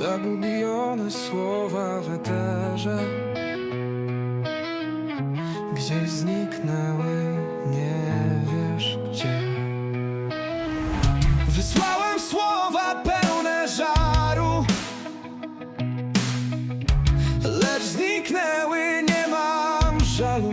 Zagubione słowa w eterze. Gdzieś zniknęły, nie wiesz gdzie. Wysłałem słowa pełne żaru. Lecz zniknęły, nie mam żalu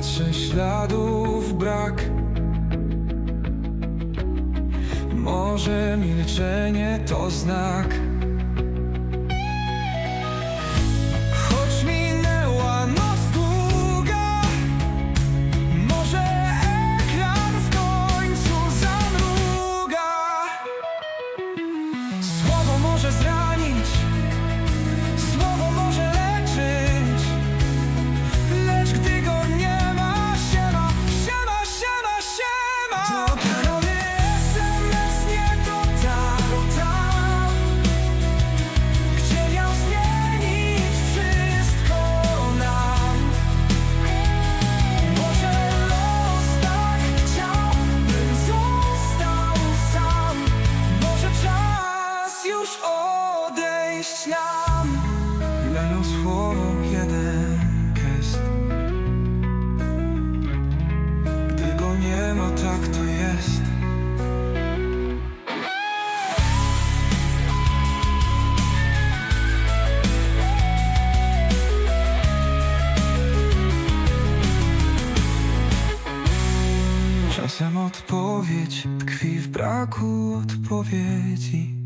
patrzę, śladów brak. Może milczenie to znak. Może ekran Czasem odpowiedź tkwi w braku odpowiedzi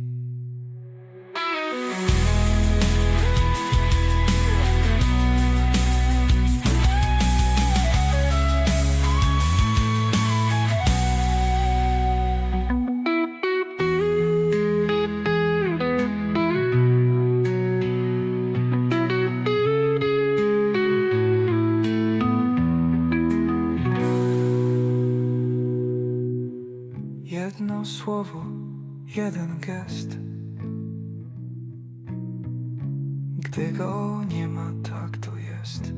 Jedno słowo, jeden gest. Gdy go nie ma, tak to jest.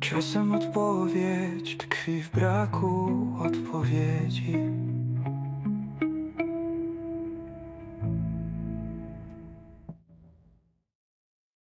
Czasem odpowiedź tkwi w braku odpowiedzi.